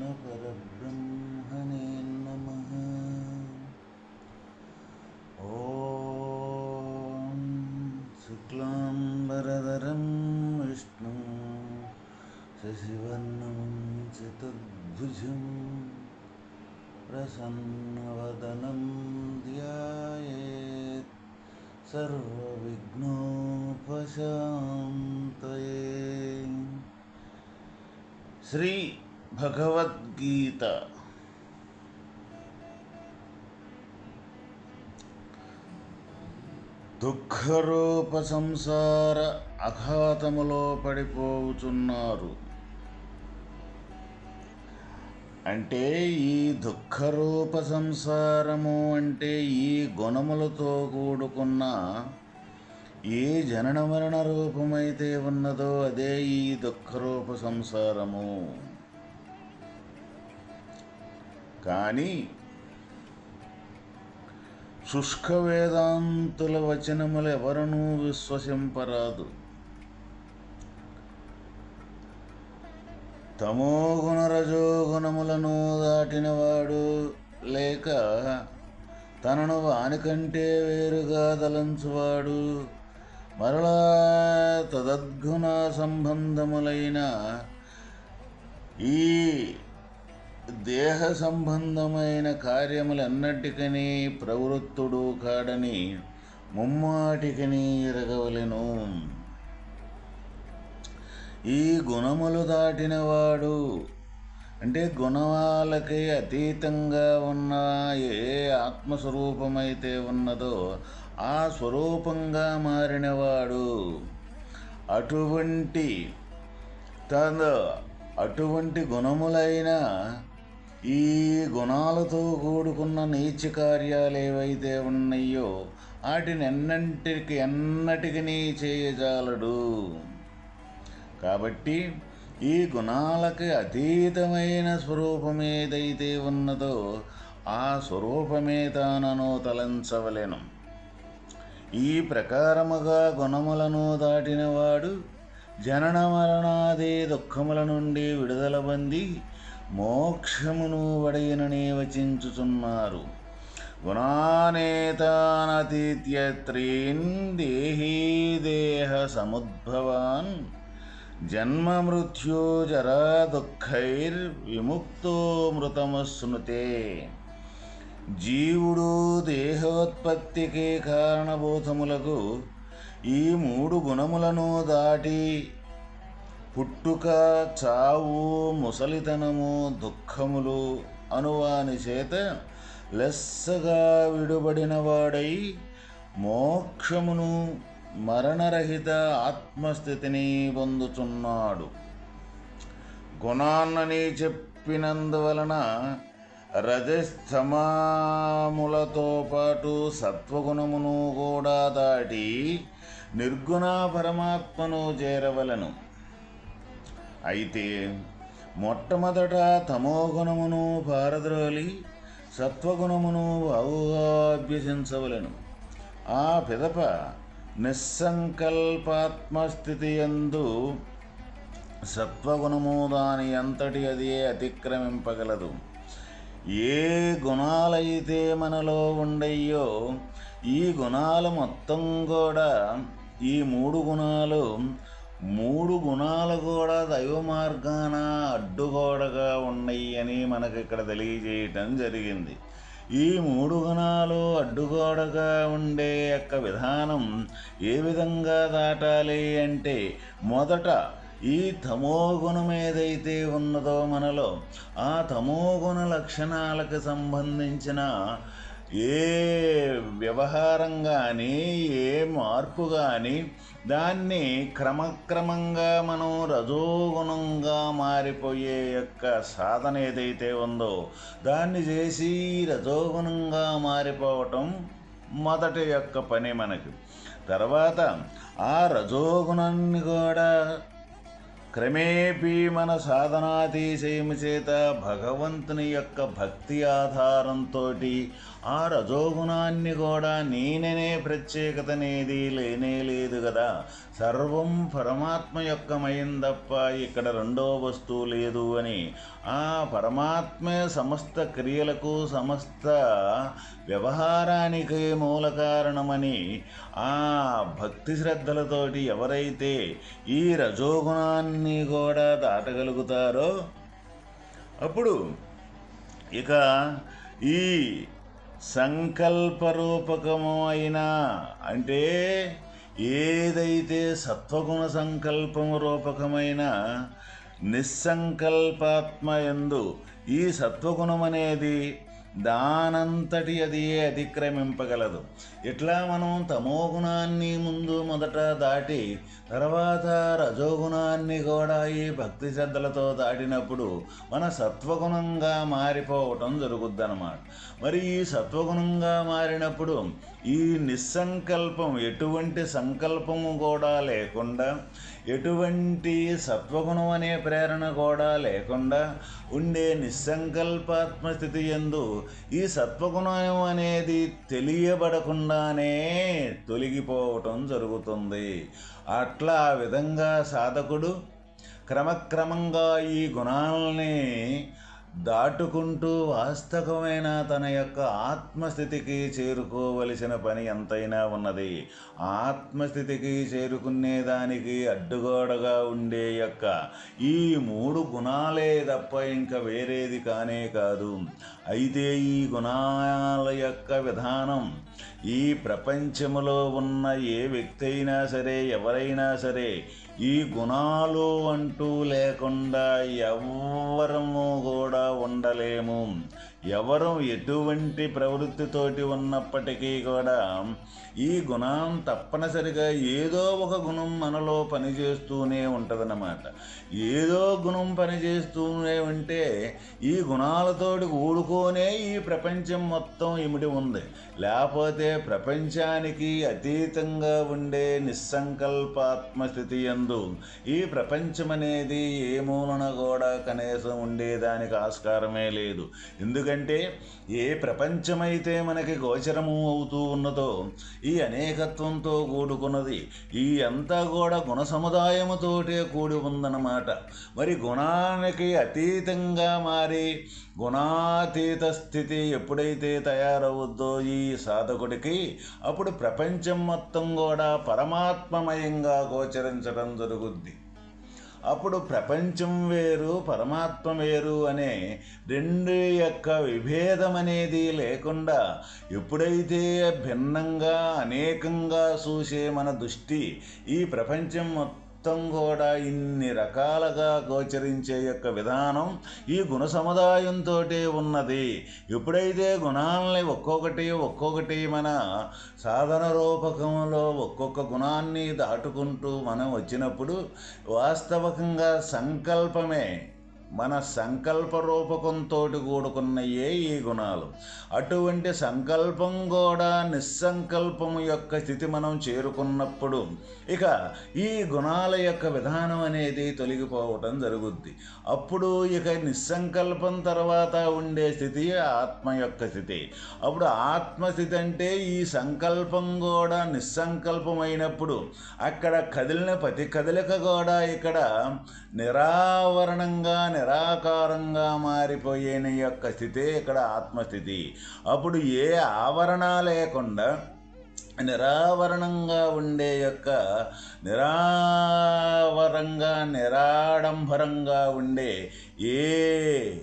श्रीकृष्णपरब्रह्मणे नमः ॐ शुक्लाम्बरधरं विष्णुं शशिवर्णं चतुर्भुजं प्रसन्नवदनं ध्यायेत्। सर्वविघ्नोपशान्तये। శ్రీ భగవద్గీత. దుఃఖరూప సంసార అఘాతములో పడిపోవుచున్నారు. అంటే ఈ దుఃఖరూప సంసారము అంటే ఈ గుణములతో కూడుకున్న ఏ జనన మరణ రూపమైతే ఉన్నదో అదే ఈ దుఃఖరూప సంసారము. కానీ శుష్క వేదాంతుల వచనములు ఎవరనూ విశ్వసింపరాదు. తమోగుణ రజోగుణములను దాటినవాడు లేక తనను వానికంటే వేరుగా దలంచువాడు మరలా తదద్గుణ సంబంధములైన ఈ దేహ సంబంధమైన కార్యములన్నటికని ప్రవృత్తుడు కాడని ముమ్మాటికని ఎరగవలెను. ఈ గుణములు దాటినవాడు అంటే గుణాలకి అతీతంగా ఉన్న ఏ ఆత్మస్వరూపమైతే ఉన్నదో ఆ స్వరూపంగా మారినవాడు అటువంటి తన అటువంటి గుణములైన ఈ గుణాలతో కూడుకున్న నీచ కార్యాలు ఏవైతే ఉన్నాయో వాటిని ఎన్నంటికి ఎన్నటికి చేయజాలడు కాబట్టి ఈ గుణాలకి అతీతమైన స్వరూపం ఏదైతే ఉన్నదో ఆ స్వరూపమే తానను తలంచవలెను. ఈ ప్రకారముగా గుణములను దాటినవాడు జనన మరణాది దుఃఖముల నుండి విడుదల పొంది మోక్షమును వడయనని వచించుచున్నారు. గుణానేతానతీత్యత్రీన్ దేహీ దేహ సముద్భవాన్ జన్మ మృత్యు జరా దుఃఖైర్ విముక్తో మృతమశ్నుతే జీవుడు దేహోత్పత్తికి కారణభూతములకు ఈ మూడు గుణములను దాటి పుట్టుక చావు ముసలితనము దుఃఖములు అనువాని చేత లెస్సగా విడుబడినవాడై మోక్షమును మరణరహిత ఆత్మస్థితిని పొందుచున్నాడు. గుణాన్నని చెప్పినందువలన రజస్తమాములతో పాటు సత్వగుణమును కూడా దాటి నిర్గుణ పరమాత్మను చేరవలను. అయితే మొట్టమొదట తమోగుణమును పారద్రోలి సత్వగుణమును అభ్యసించవలను ఆ పిదప నిస్సంకల్పాత్మస్థితి ఎందు సత్వగుణము దాని అంతటి అది అతిక్రమింపగలదు. ఏ గుణాలైతే మనలో ఉండయ్యో ఈ గుణాలు మొత్తం కూడా ఈ మూడు గుణాలు మూడు గుణాలు కూడా దైవ మార్గాన అడ్డుగోడగా ఉన్నాయి అని మనకు ఇక్కడ తెలియజేయటం జరిగింది. ఈ మూడు గుణాలు అడ్డుగోడగా ఉండే యొక్క విధానం ఏ విధంగా దాటాలి అంటే మొదట ఈ తమోగుణం ఏదైతే ఉన్నదో మనలో ఆ తమోగుణ లక్షణాలకు సంబంధించిన ఏ వ్యవహారం కానీ ఏ మార్పు కానీ దాన్ని క్రమక్రమంగా మనం రజోగుణంగా మారిపోయే యొక్క సాధన ఏదైతే ఉందో దాన్ని చేసి రజోగుణంగా మారిపోవటం మొదటి యొక్క పని మనకి. తర్వాత ఆ రజోగుణాన్ని కూడా క్రమేపీ మన సాధనాతిశయము చేత భగవంతుని యొక్క భక్తి ఆధారంతో ఆ రజోగుణాన్ని కూడా నేననే ప్రత్యేకతనేది లేనే లేదు కదా. సర్వం పరమాత్మ యొక్క తప్ప ఇక్కడ రెండో వస్తువు లేదు అని. ఆ పరమాత్మే సమస్త క్రియలకు సమస్త వ్యవహారానికి మూల కారణమని ఆ భక్తి శ్రద్ధలతోటి ఎవరైతే ఈ రజోగుణాన్ని కూడా దాటగలుగుతారో అప్పుడు ఇక ఈ సంకల్పరూపకము అయిన అంటే ఏదైతే సత్వగుణ సంకల్పము రూపకమైన నిస్సంకల్పాత్మ ఎందు ఈ సత్వగుణం అనేది దానంతటి అది అతిక్రమింపగలదు. ఇట్లా మనం తమోగుణాన్ని ముందు మొదట దాటి తర్వాత రజోగుణాన్ని కూడా ఈ భక్తి శ్రద్ధలతో దాటినప్పుడు మన సత్వగుణంగా మారిపోవటం జరుగుద్దన్నమాట. మరి ఈ సత్వగుణంగా మారినప్పుడు ఈ నిస్సంకల్పం ఎటువంటి సంకల్పము కూడా లేకుండా ఎటువంటి సత్వగుణం అనే ప్రేరణ కూడా లేకుండా ఉండే నిస్సంకల్పాత్మ స్థితి ఎందు ఈ సత్వగుణం అనేది తెలియబడకుండానే తొలగిపోవటం జరుగుతుంది. అట్లా ఆ విధంగా సాధకుడు క్రమక్రమంగా ఈ గుణాలని దాటుకుంటూ వాస్తవమైన తన యొక్క ఆత్మస్థితికి చేరుకోవలసిన పని ఎంతైనా ఉన్నది. ఆత్మస్థితికి చేరుకునేదానికి అడ్డుగోడగా ఉండే యొక్క ఈ మూడు గుణాలే తప్ప ఇంకా వేరేది కానే కాదు. అయితే ఈ గుణాల యొక్క విధానం ఈ ప్రపంచములో ఉన్న ఏ వ్యక్తి అయినా సరే ఎవరైనా సరే ఈ గుణాలు అంటూ లేకుండా ఎవ్వరము కూడా ఉండలేము. ఎవరు ఎటువంటి ప్రవృత్తితోటి ఉన్నప్పటికీ కూడా ఈ గుణం తప్పనిసరిగా ఏదో ఒక గుణం మనలో పనిచేస్తూనే ఉంటుందన్నమాట. ఏదో గుణం పనిచేస్తూనే ఉంటే ఈ గుణాలతోటి ఊడుకోనే ఈ ప్రపంచం మొత్తం ఇమిడి ఉంది. లేకపోతే ప్రపంచానికి అతీతంగా ఉండే నిస్సంకల్పాత్మ స్థితి ఎందు ఈ ప్రపంచం అనేది ఏ మూలన కూడా కనీసం ఉండేదానికి ఆస్కారమే లేదు. ఎందుకంటే ఏ ప్రపంచమైతే మనకి గోచరము అవుతూ ఉన్నదో ఈ అనేకత్వంతో కూడుకున్నది ఈ అంతా కూడా గుణ సముదాయముతోటే కూడి ఉందన్నమాట. మరి గుణానికి అతీతంగా మారి గుణాతీత స్థితి ఎప్పుడైతే తయారవుద్దో ఈ సాధకుడికి అప్పుడు ప్రపంచం మొత్తం కూడా పరమాత్మమయంగా గోచరించడం జరుగుద్ది. అప్పుడు ప్రపంచం వేరు పరమాత్మ వేరు అనే రెండు యొక్క విభేదం అనేది లేకుండా ఎప్పుడైతే భిన్నంగా అనేకంగా చూసే మన దృష్టి ఈ ప్రపంచం మొత్తం మొత్తం కూడా ఇన్ని రకాలుగా గోచరించే యొక్క విధానం ఈ గుణ సముదాయంతో ఉన్నది. ఎప్పుడైతే గుణాలని ఒక్కొక్కటి ఒక్కొక్కటి మన సాధన రూపకంలో ఒక్కొక్క గుణాన్ని దాటుకుంటూ మనం వచ్చినప్పుడు వాస్తవకంగా సంకల్పమే. మన సంకల్ప రూపకంతో కూడుకున్నయే ఈ గుణాలు. అటువంటి సంకల్పం కూడా నిస్సంకల్పం యొక్క స్థితి మనం చేరుకున్నప్పుడు ఇక ఈ గుణాల యొక్క విధానం అనేది తొలగిపోవటం జరుగుద్ది. అప్పుడు ఇక నిస్సంకల్పం తర్వాత ఉండే స్థితి ఆత్మ యొక్క స్థితి. అప్పుడు ఆత్మస్థితి అంటే ఈ సంకల్పం కూడా నిస్సంకల్పమైనప్పుడు అక్కడ కదిలిన ప్రతి కదలిక కూడా ఇక్కడ నిరావరణంగా నిరాకారంగా మారిపోయిన యొక్క స్థితే ఇక్కడ ఆత్మస్థితి. అప్పుడు ఏ ఆవరణ లేకుండా నిరావరణంగా ఉండే యొక్క నిరావరంగా నిరాడంబరంగా ఉండే ఏ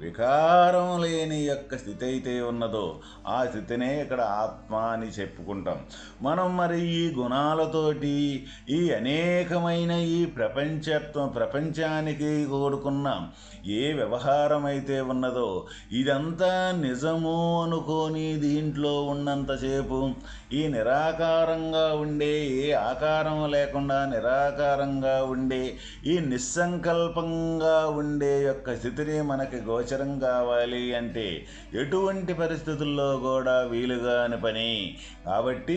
వికారం లేని యొక్క స్థితి అయితే ఉన్నదో ఆ స్థితినే ఇక్కడ ఆత్మ అని చెప్పుకుంటాం. మనం మరి ఈ గుణాలతోటి ఈ అనేకమైన ఈ ప్రపంచత్వం ప్రపంచానికి కోరుకున్నాం ఏ వ్యవహారం అయితే ఉన్నదో ఇదంతా నిజము అనుకోని దీంట్లో ఉన్నంతసేపు ఈ నిరాకారంగా ఉండే ఏ ఆకారం లేకుండా నిరాకారంగా ఉండే ఈ నిస్సంకల్పంగా ఉండే యొక్క స్థితిని మనకి గోచ గోచరం కావాలి అంటే ఎటువంటి పరిస్థితుల్లో కూడా వీలుగాని పని. కాబట్టి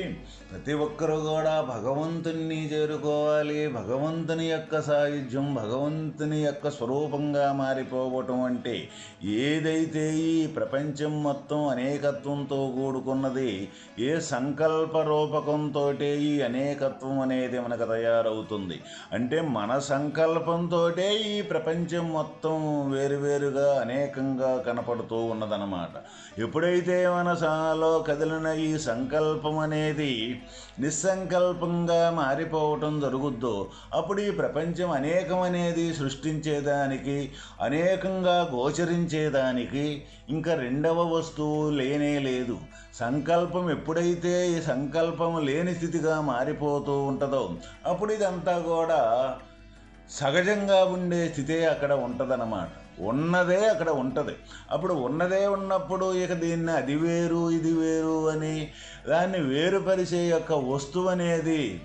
ప్రతి ఒక్కరూ కూడా భగవంతుణ్ణి చేరుకోవాలి. భగవంతుని యొక్క సాయుధ్యం భగవంతుని యొక్క స్వరూపంగా మారిపోవటం అంటే ఏదైతే ఈ ప్రపంచం మొత్తం అనేకత్వంతో కూడుకున్నది ఏ సంకల్ప రూపకంతో ఈ అనేకత్వం అనేది మనకు తయారవుతుంది. అంటే మన సంకల్పంతో ఈ ప్రపంచం మొత్తం వేరువేరుగా అనేకంగా కనపడుతూ ఉన్నదన్నమాట. ఎప్పుడైతే మనసాలో కదిలిన ఈ సంకల్పం అనేది నిస్సంకల్పంగా మారిపోవటం జరుగుద్దో అప్పుడు ఈ ప్రపంచం అనేకం అనేది సృష్టించేదానికి అనేకంగా గోచరించేదానికి ఇంకా రెండవ వస్తువు లేనే లేదు. సంకల్పం ఎప్పుడైతే ఈ సంకల్పం లేని స్థితిగా మారిపోతూ ఉంటుందో అప్పుడు ఇదంతా కూడా సహజంగా ఉండే స్థితే అక్కడ ఉంటుందన్నమాట. ఉన్నదే అక్కడ ఉంటుంది. అప్పుడు ఉన్నదే ఉన్నప్పుడు ఇక దీన్ని అది వేరు ఇది వేరు అని దాన్ని వేరుపరిచే యొక్క వస్తువు అనేది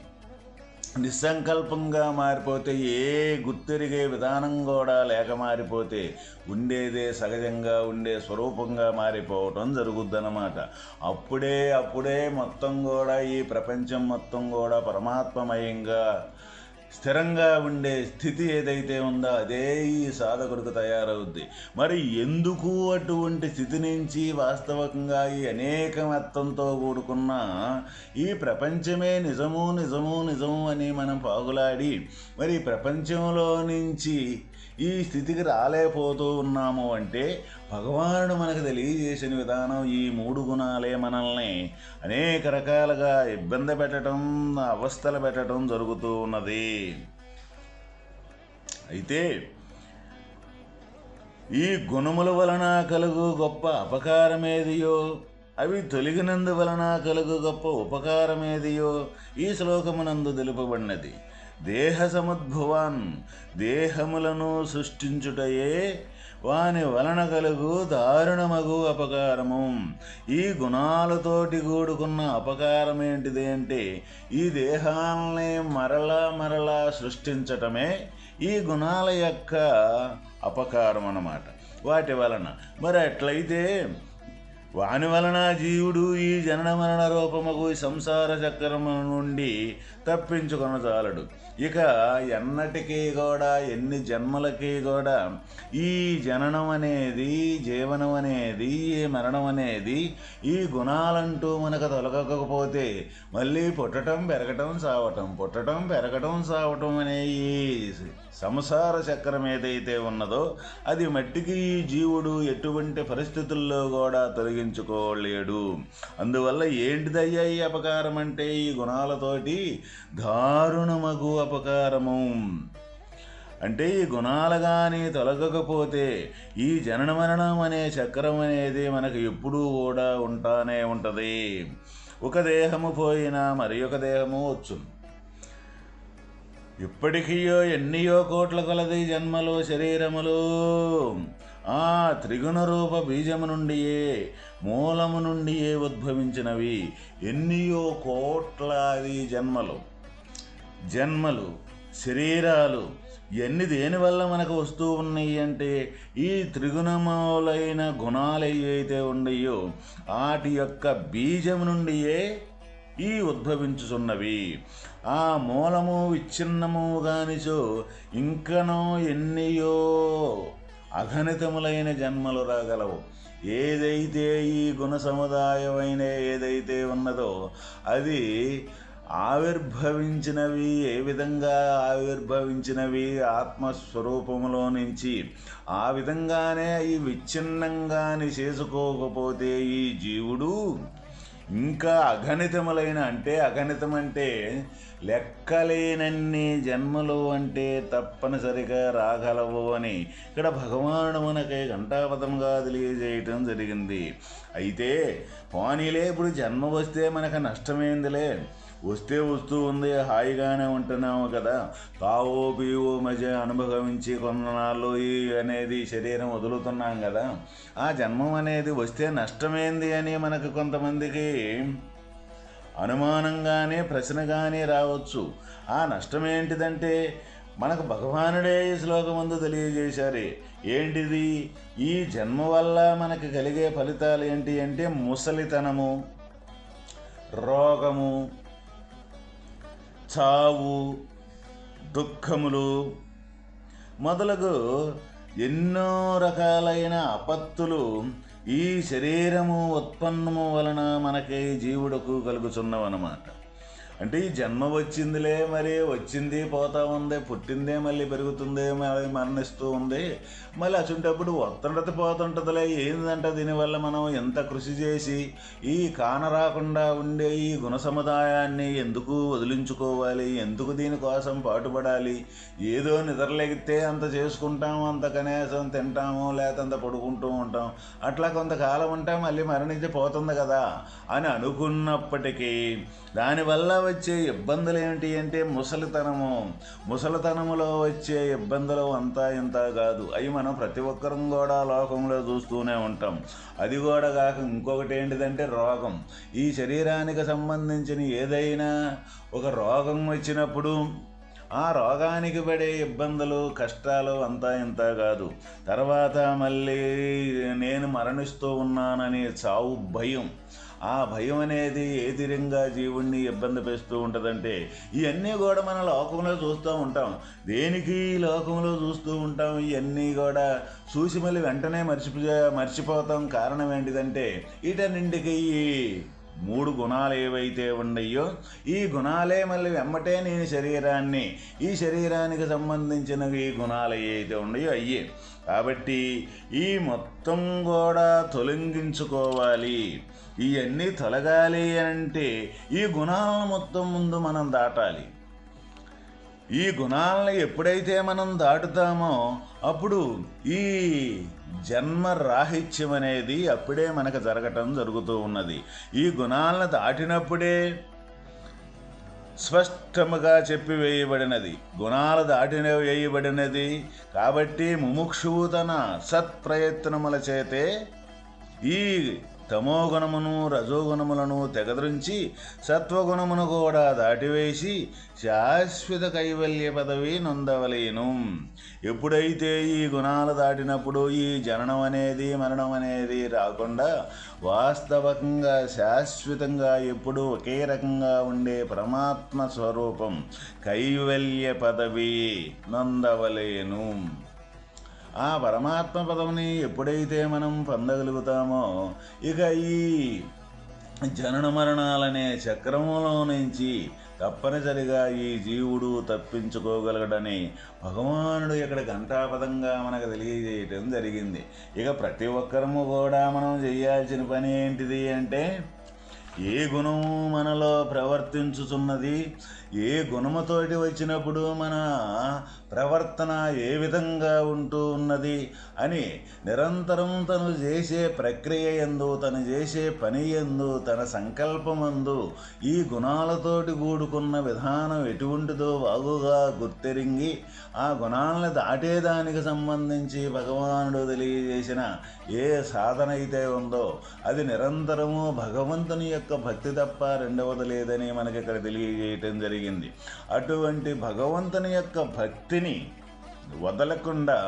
నిస్సంకల్పంగా మారిపోతే ఏ గుర్తెరిగే విధానం కూడా లేక మారిపోతే ఉండేదే సహజంగా ఉండే స్వరూపంగా మారిపోవటం జరుగుద్దన్నమాట. అప్పుడే అప్పుడే మొత్తం కూడా ఈ ప్రపంచం మొత్తం కూడా పరమాత్మమయంగా స్థిరంగా ఉండే స్థితి ఏదైతే ఉందో అదే ఈ సాధకుడికి తయారవుద్ది. మరి ఎందుకు అటువంటి స్థితి నుంచి వాస్తవకంగా ఈ అనేకమత్వంతో కూడుకున్న ఈ ప్రపంచమే నిజము నిజము నిజము అని మనం పాగులాడి మరి ప్రపంచంలో నుంచి ఈ స్థితికి రాలేకపోతూ ఉన్నాము అంటే భగవానుడు మనకు తెలియజేసిన విధానం ఈ మూడు గుణాలే మనల్ని అనేక రకాలుగా ఇబ్బంది పెట్టడం అవస్థలు పెట్టడం జరుగుతూ ఉన్నది. అయితే ఈ గుణముల వలన కలుగు గొప్ప అపకారమేదియో అవి తొలగినందు వలన కలుగు గొప్ప ఉపకారమేదియో ఈ శ్లోకమునందు తెలుపబడినది. దేహ సముద్భవాన్ దేహములను సృష్టించుటయే వాని వలన కలుగు దారుణమగు అపకారము. ఈ గుణాలతోటి కూడుకున్న అపకారం ఏంటిది అంటే ఈ దేహాలని మరలా మరలా సృష్టించటమే ఈ గుణాల యొక్క అపకారం అన్నమాట వాటి వలన. మరి అట్లయితే వాని వలన జీవుడు ఈ జనన మరణ రూపముకు సంసార చక్రము నుండి తప్పించుకొనజాలడు ఇక ఎన్నటికీ కూడా ఎన్ని జన్మలకి కూడా ఈ జననం అనేది జీవనం అనేది మరణం అనేది ఈ గుణాలంటూ మనకు తొలగకపోతే మళ్ళీ పుట్టడం పెరగటం సావటం పుట్టడం పెరగటం సావటం అనే ఈ సంసార చక్రం ఏదైతే ఉన్నదో అది మట్టికి ఈ జీవుడు ఎటువంటి పరిస్థితుల్లో కూడా తొలగించుకోలేడు. అందువల్ల ఏంటిదయ్యా ఈ అపకారం అంటే? ఈ గుణాలతోటి దారుణమగు అపకారము. అంటే ఈ గుణాలు కానీ తొలగకపోతే ఈ జనన మరణం అనే చక్రం అనేది మనకు ఎప్పుడూ కూడా ఉంటానే ఉంటుంది. ఒక దేహము పోయినా మరి ఒక దేహము వచ్చును. ఇప్పటికీయో ఎన్నియో కోట్ల కొలది జన్మలు శరీరములు. ఆ త్రిగుణ రూప బీజము నుండియే మూలము నుండియే ఉద్భవించినవి ఎన్నియో కోట్లాది జన్మలు. జన్మలు శరీరాలు ఇవన్నీ దేనివల్ల మనకు వస్తూ ఉన్నాయి అంటే ఈ త్రిగుణములైన గుణాలు ఏవైతే ఉన్నాయో వాటి యొక్క బీజం నుండియే ఈ ఉద్భవించుచున్నవి. ఆ మూలము విచ్ఛిన్నము గానిచో ఇంకనో ఎన్నియో అఘనితములైన జన్మలు రాగలవు. ఏదైతే ఈ గుణ సముదాయమైన ఏదైతే ఉన్నదో అది ఆవిర్భవించినవి ఏ విధంగా ఆవిర్భవించినవి ఆత్మస్వరూపములో నుంచి ఆ విధంగానే ఈ విచ్ఛిన్నంగాని చేసుకోకపోతే ఈ జీవుడు ఇంకా అగణితములైన అంటే అగణితం అంటే లెక్కలేనన్ని జన్మలు అంటే తప్పనిసరిగా రాగలవు అని ఇక్కడ భగవాను మనకి ఘంటాపథంగా తెలియజేయటం జరిగింది. అయితే పోనీలే ఇప్పుడు జన్మ వస్తే మనకు నష్టమైందిలే? వస్తే వస్తూ ఉంది హాయిగానే ఉంటున్నాము కదా. తావో పీవో మధ్య అనుభవించి కొన్నాళ్ళు ఈ అనేది శరీరం వదులుతున్నాం కదా. ఆ జన్మం అనేది వస్తే నష్టమేంది అని మనకు కొంతమందికి అనుమానంగానే ప్రశ్నగానే రావచ్చు. ఆ నష్టం ఏంటిదంటే మనకు భగవానుడే ఈ శ్లోకమందు తెలియజేశారే. ఏంటిది? ఈ జన్మ వల్ల మనకు కలిగే ఫలితాలు ఏంటి అంటే ముసలితనము రోగము చావు దుఃఖములు మొదలగు ఎన్నో రకాలైన అపత్తులు ఈ శరీరము ఉత్పన్నము వలన మనకి జీవుడకు కలుగుతున్నవన్నమాట అంటే ఈ జన్మ వచ్చిందిలే మరి వచ్చింది పోతా ఉంది పుట్టిందే మళ్ళీ పెరుగుతుంది మళ్ళీ మరణిస్తూ ఉంది. మళ్ళీ అటుంటప్పుడు వస్తుంటది పోతుంటదిలే. ఏందంట దీనివల్ల మనం ఎంత కృషి చేసి ఈ కాన రాకుండా ఉండే ఈ గుణ సముదాయాన్ని ఎందుకు వదిలించుకోవాలి ఎందుకు దీనికోసం పాటుపడాలి? ఏదో నిద్రలెగితే అంత చేసుకుంటాము అంత కనీసం తింటాము లేదంత పడుకుంటూ ఉంటాం. అట్లా కొంతకాలం ఉంటే మళ్ళీ మరణించి పోతుంది కదా అని అనుకున్నప్పటికీ దానివల్ల వచ్చే ఇబ్బందులు ఏమిటి అంటే ముసలితనము. ముసలితనములో వచ్చే ఇబ్బందులు అంతా ఇంత కాదు. అవి మనం ప్రతి ఒక్కరం కూడా లోకంలో చూస్తూనే ఉంటాం. అది కూడా కాక ఇంకొకటి ఏంటిదంటే రోగం. ఈ శరీరానికి సంబంధించిన ఏదైనా ఒక రోగం వచ్చినప్పుడు ఆ రోగానికి పడే ఇబ్బందులు కష్టాలు అంతా ఇంత కాదు. తర్వాత మళ్ళీ నేను మరణిస్తూ ఉన్నానని చావు భయం. ఆ భయం అనేది ఏ తీరంగా జీవుణ్ణి ఇబ్బంది పెస్తూ ఉంటుందంటే ఇవన్నీ కూడా మన లోకంలో చూస్తూ ఉంటాం. దేనికి లోకంలో చూస్తూ ఉంటాం? ఇవన్నీ కూడా చూసి మళ్ళీ వెంటనే మర్చిపో మర్చిపోతాం. కారణం ఏంటిదంటే వీటన్నింటికి మూడు గుణాలు ఏవైతే ఉన్నాయో ఈ గుణాలే మళ్ళీ వెమ్మటే నేను శరీరాన్ని ఈ శరీరానికి సంబంధించినవి ఈ గుణాలు ఏవైతే ఉన్నాయో అయ్యే. కాబట్టి ఈ మొత్తం కూడా తొలగించుకోవాలి. ఇవన్నీ తొలగాలి అంటే ఈ గుణాలను మొత్తం ముందు మనం దాటాలి. ఈ గుణాలను ఎప్పుడైతే మనం దాటుతామో అప్పుడు ఈ జన్మ రాహిత్యం అనేది అప్పుడే మనకు జరగటం జరుగుతూ ఉన్నది. ఈ గుణాలను దాటినప్పుడే స్పష్టముగా చెప్పి వేయబడినది గుణాలు దాటిన వేయబడినది కాబట్టి ముముక్షువు తన సత్ప్రయత్నముల చేతే ఈ తమోగుణమును రజోగుణములను తెగదరించి సత్వగుణమును కూడా దాటివేసి శాశ్వత కైవల్య పదవి నొందవలేను. ఎప్పుడైతే ఈ గుణాలు దాటినప్పుడు ఈ జననం అనేది మరణం అనేది రాకుండా వాస్తవకంగా శాశ్వతంగా ఎప్పుడూ ఒకే రకంగా ఉండే పరమాత్మ స్వరూపం కైవల్య పదవి నొందవలేను. ఆ పరమాత్మ పదవిని ఎప్పుడైతే మనం పొందగలుగుతామో ఇక ఈ జనన మరణాలనే చక్రములో నుంచి తప్పనిసరిగా ఈ జీవుడు తప్పించుకోగలగడని భగవానుడు ఇక్కడ ఘంటాపదంగా మనకు తెలియజేయటం జరిగింది. ఇక ప్రతి ఒక్కరము కూడా మనం చేయాల్సిన పని ఏంటిది అంటే ఏ గుణము మనలో ప్రవర్తించుచున్నది ఏ గుణముతోటి వచ్చినప్పుడు మన ప్రవర్తన ఏ విధంగా ఉంటూ ఉన్నది అని నిరంతరం తను చేసే ప్రక్రియ ఎందు తను చేసే పని ఎందు తన సంకల్పమందు ఈ గుణాలతోటి కూడుకున్న విధానం ఎటువంటిదో బాగుగా గుర్తెరింగి ఆ గుణాలను దాటేదానికి సంబంధించి భగవానుడు తెలియజేసిన ఏ సాధన అయితే ఉందో అది నిరంతరము భగవంతుని యొక్క భక్తి తప్ప రెండవది లేదని మనకి ఇక్కడ తెలియజేయటం జరిగింది జరిగింది. అటువంటి భగవంతుని యొక్క భక్తిని వదలకుండా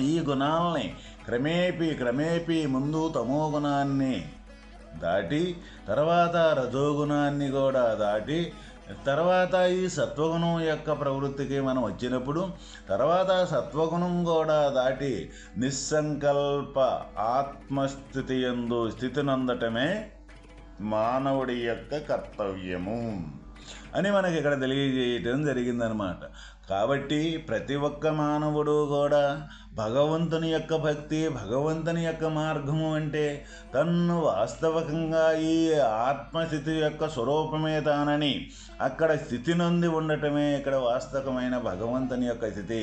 ఈ గుణాలని క్రమేపీ క్రమేపీ ముందు తమో గుణాన్ని దాటి తర్వాత రజోగుణాన్ని కూడా దాటి తర్వాత ఈ సత్వగుణం యొక్క ప్రవృత్తికి మనం వచ్చినప్పుడు తర్వాత సత్వగుణం కూడా దాటి నిస్సంకల్ప ఆత్మస్థితి ఎందు స్థితినందటమే మానవుడి యొక్క కర్తవ్యము. అని మనకి ఇక్కడ తెలియజేయటం జరిగిందనమాట కాబట్టి ప్రతి ఒక్క మానవుడు కూడా భగవంతుని యొక్క భక్తి భగవంతుని యొక్క మార్గము అంటే తన్ను వాస్తవకంగా ఈ ఆత్మస్థితి యొక్క స్వరూపమే తానని అక్కడ స్థితి నొంది ఉండటమే ఇక్కడ వాస్తవమైన భగవంతుని యొక్క స్థితి.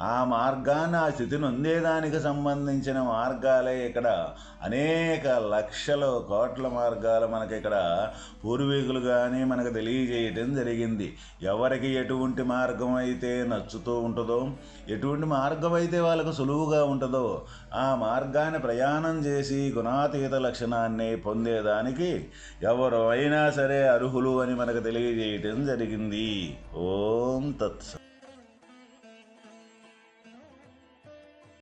ఆ మార్గాన్ని ఆ స్థితి నొందేదానికి సంబంధించిన మార్గాలే ఇక్కడ అనేక లక్షల కోట్ల మార్గాలు మనకి ఇక్కడ పూర్వీకులు కానీ మనకు తెలియజేయటం జరిగింది. ఎవరికి ఎటువంటి మార్గం అయితే నచ్చుతూ ఉంటుందో ఎటువంటి మార్గం అయితే వాళ్ళకు సులువుగా ఉంటుందో ఆ మార్గాన్ని ప్రయాణం చేసి గుణాతీత లక్షణాన్ని పొందేదానికి ఎవరు అయినా సరే అర్హులు అని మనకు తెలియజేయటం జరిగింది. ఓం తత్స